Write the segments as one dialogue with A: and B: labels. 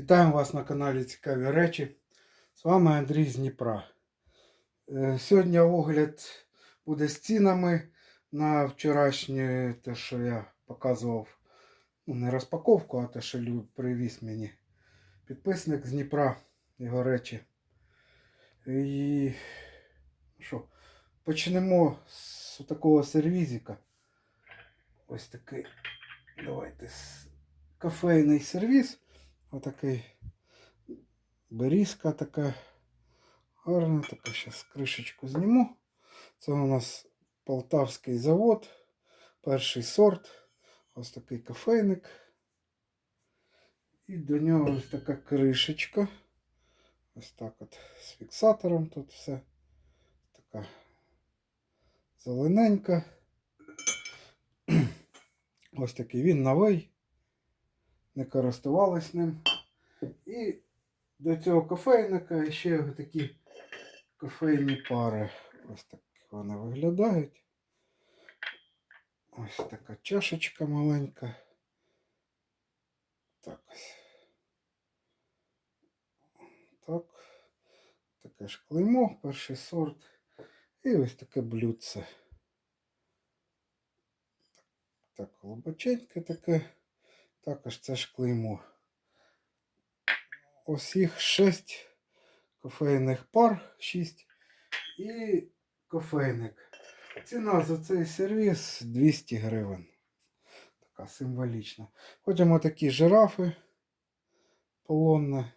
A: Вітаємо вас на каналі Цікаві речі. З вами Андрій з Дніпра. Е, Сьогодні огляд буде з цінами на вчорашнє те, що я показував. Ну, не розпаковку, а те, що привіз мені підписник з Дніпра, його речі. І що, почнемо з такого сервізика. Ось такий. Давайте. Кофейний сервіз. Отакий берізка така гарна. Така зараз кришечку зніму. Це у нас Полтавський завод. Перший сорт. Ось такий кофейник. І до нього ось така кришечка. Ось так от з фіксатором тут все. Така зелененька. Ось такий він новий. Не користувались ним. І до цього кофейника ще такі кофейні пари. Ось так вони виглядають. Ось така чашечка маленька. Так ось. Так. Таке ж клеймо, перший сорт. І ось таке блюдце. Так, глибоченьке таке. Також це ж клеймо. Ось їх 6 кофейних пар, 6 і кофейник. Ціна за цей сервіс 200 гривень. Така символічна. Потім отакі жирафи полонне.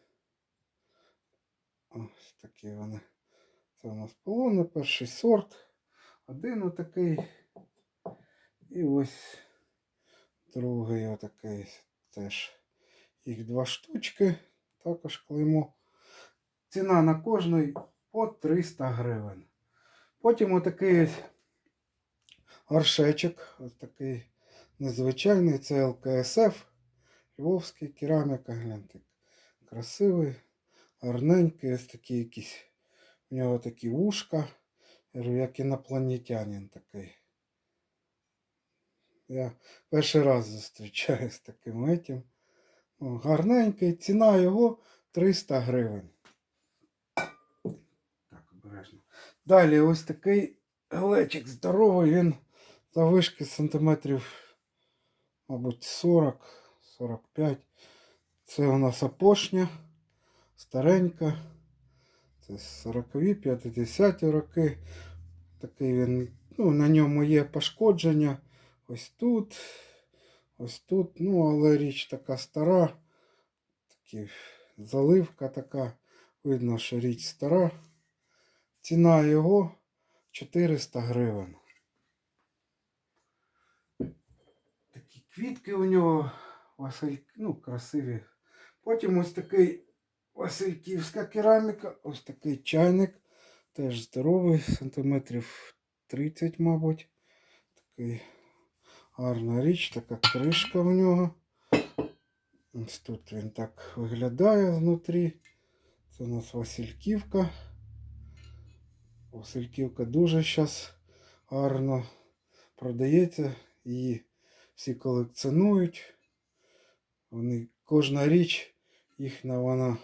A: Ось такі вони. Це у нас полонне, перший сорт. Один отакий. І ось другий отакий теж. Їх два штучки. Також клеймо. Ціна на кожний по 300 гривень. Потім отакий горшечок. Ось такий незвичайний. Це ЛКСФ. Львовський кераміка. Гляньте. Красивий, гарненький. Ось такі якісь. У нього такі вушка. Як інопланетянин такий. Я перший раз зустрічаюся з таким етім. Гарненький, ціна його 300 гривень. Так, обережно. Далі ось такий глечик здоровий, він завишки сантиметрів, мабуть, 40-45. Це у нас опошня, старенька. Це 40-ві, 50-ті роки. Такий він, ну, на ньому є пошкодження. Ось тут, ось тут. Ну, але річ така стара. Такі заливка така. Видно, що річ стара. Ціна його 400 гривень. Такі квітки у нього Василь, ну, красиві. Потім ось такий Васильківська кераміка, ось такий чайник. Теж здоровий, сантиметрів 30, мабуть. Такий гарна річ, така кришка в нього. Ось тут він так виглядає знутрі. Це у нас Васильківка. Васильківка дуже зараз гарно продається. Її всі колекціонують. Вони, кожна річ їхня вона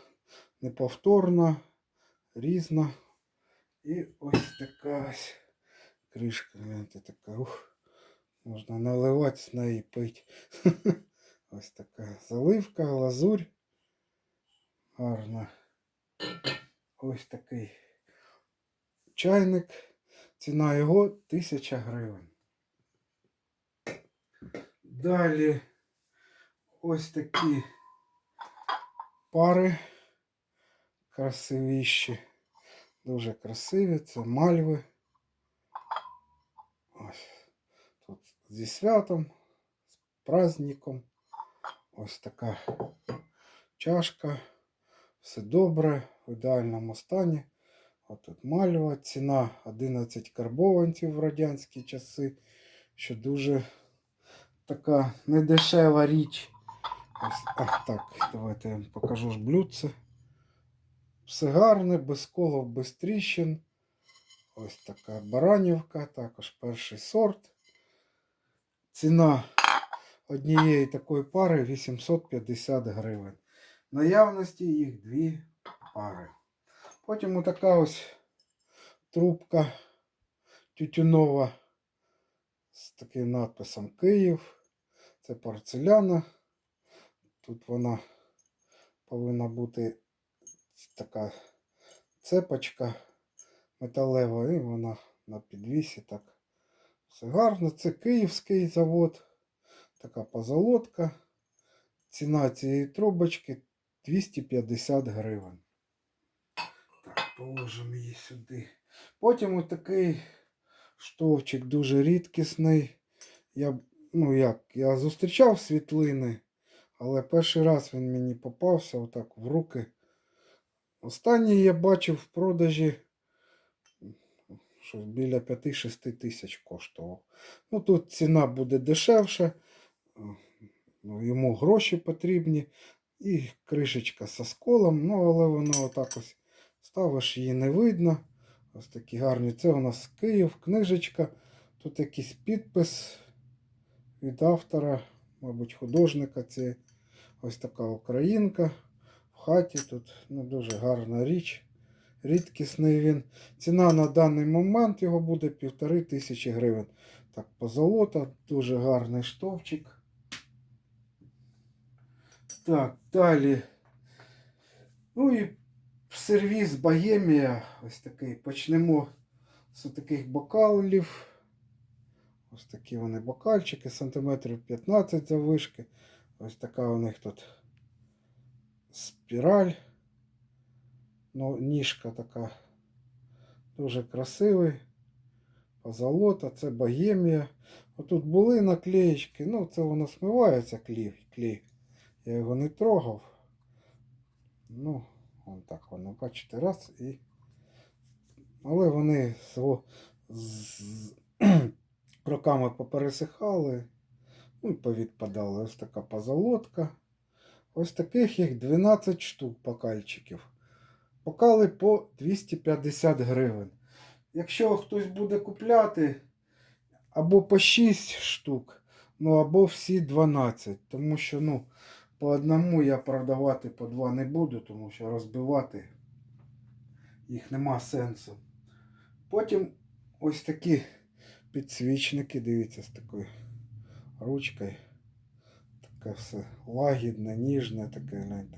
A: неповторна, різна. І ось така ось кришка. Гляньте, така. Ух, можна наливати з неї пити. Ось така заливка, лазурь. Гарна. Ось такий чайник. Ціна його 1000 гривень. Далі ось такі пари красивіші. Дуже красиві. Це мальви. Ось. Зі святом, з праздником. Ось така чашка. Все добре, в ідеальному стані. Ось тут мальва. Ціна 11 карбованців в радянські часи. Що дуже така недешева річ. Ось, ах, так, давайте я вам покажу ж блюдце. Все гарне, без колов, без тріщин. Ось така баранівка, також перший сорт. Ціна однієї такої пари 850 гривень. наявності їх дві пари. Потім отака ось трубка тютюнова з таким надписом Київ. Це порцеляна. Тут вона повинна бути така цепочка металева, і вона на підвісі так. Все гарно. Це київський завод. Така позолотка. Ціна цієї трубочки 250 гривень. Так, положимо її сюди. Потім отакий штовчик дуже рідкісний. Я, ну як, я зустрічав світлини, але перший раз він мені попався отак в руки. Останній я бачив в продажі щось біля 5-6 тисяч коштував. Ну тут ціна буде дешевше, ну, йому гроші потрібні. І кришечка з осколом, ну але воно отак ось ставиш, її не видно. Ось такі гарні. Це у нас Київ, книжечка. Тут якийсь підпис від автора, мабуть, художника. Це ось така українка. В хаті тут ну, дуже гарна річ. Рідкісний він. Ціна на даний момент його буде півтори тисячі гривень. Так, позолота, дуже гарний штовчик. Так, далі. Ну і сервіс Богемія. Ось такий. Почнемо з таких бокалів. Ось такі вони бокальчики, сантиметрів 15 завишки. Ось така у них тут спіраль. Ну, ніжка така дуже красивий. Позолота, це богемія. Отут були наклеєчки, ну це воно смивається клей. клей. Я його не трогав. Ну, вон так воно, бачите, раз і. Але вони з, з роками попересихали, ну і повідпадали. Ось така позолотка. Ось таких їх 12 штук бокальчиків. Бокали по 250 гривень. Якщо хтось буде купляти або по 6 штук, ну або всі 12. Тому що, ну, по одному я продавати по два не буду, тому що розбивати їх нема сенсу. Потім ось такі підсвічники, дивіться, з такою ручкою. Таке все лагідне, ніжне, таке, гляньте,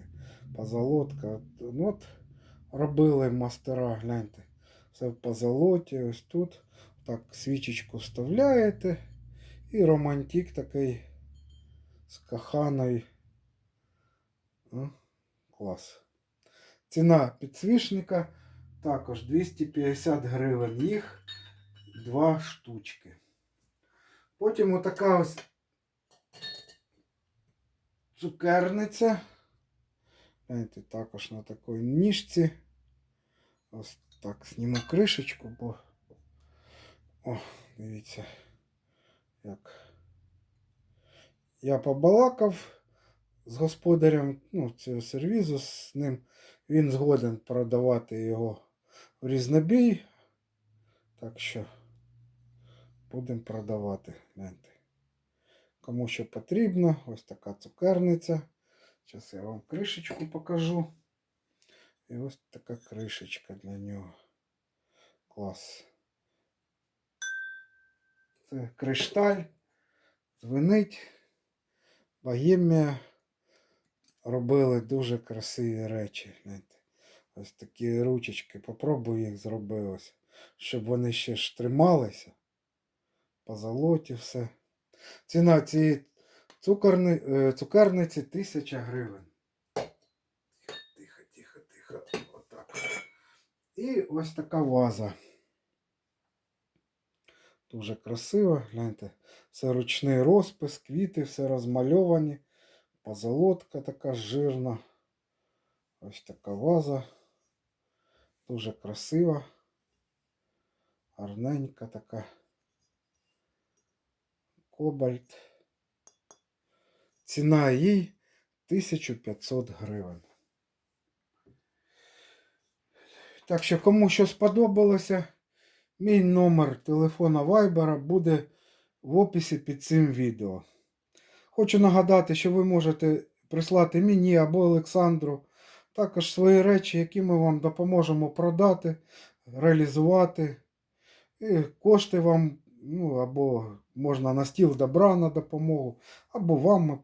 A: позолотка. От, ну, от робили мастера, гляньте. Все в позолоті, ось тут. Так, свічечку вставляєте. І романтик такий з каханою. Клас. Ціна підсвічника також 250 гривень. Їх два штучки. Потім отака ось цукерниця. Знаєте, також на такій ніжці. Ось так зніму кришечку, бо... О, дивіться, як. Я побалакав з господарем ну, цього сервізу, з ним він згоден продавати його в різнобій. Так що будемо продавати. Кому що потрібно, ось така цукерниця. Зараз я вам кришечку покажу. І ось така кришечка для нього. Клас. Це кришталь, звенить. Богемія робили дуже красиві речі. Знаєте. Ось такі ручечки. Попробую їх зробити, щоб вони ще ж трималися. По золоті все. Ціна цієї цукерни, е, цукерниці 1000 гривень. Тихо, тихо, тихо. Отак. І ось така ваза. Дуже красиво, гляньте, все ручний розпис, квіти, все розмальовані. Позолотка така жирна. Ось така ваза. Дуже красива. Гарненька така. Кобальт. Ціна їй 1500 гривень. Так що, кому що сподобалося, мій номер телефона Viber буде в описі під цим відео. Хочу нагадати, що ви можете прислати мені або Олександру. Також свої речі, які ми вам допоможемо продати, реалізувати. І кошти вам, ну, або можна на стіл добра на допомогу, або вам ми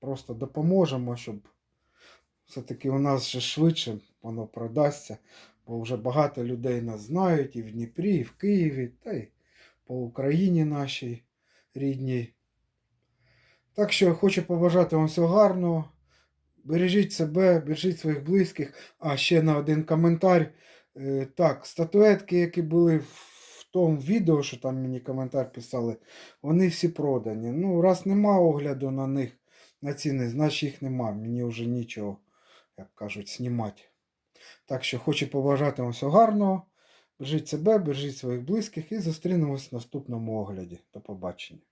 A: просто допоможемо, щоб все-таки у нас ще швидше воно продасться. Бо вже багато людей нас знають і в Дніпрі, і в Києві, та й по Україні нашій рідній. Так що хочу побажати вам всього гарного. Бережіть себе, бережіть своїх близьких. А ще на один коментар. Е, Так, статуетки, які були в тому відео, що там мені коментар писали, вони всі продані. Ну, раз нема огляду на них, на ціни, значить їх нема. Мені вже нічого, як кажуть, знімати. Так що хочу побажати вам всього гарного. Бережіть себе, бережіть своїх близьких і зустрінемось в наступному огляді. До побачення.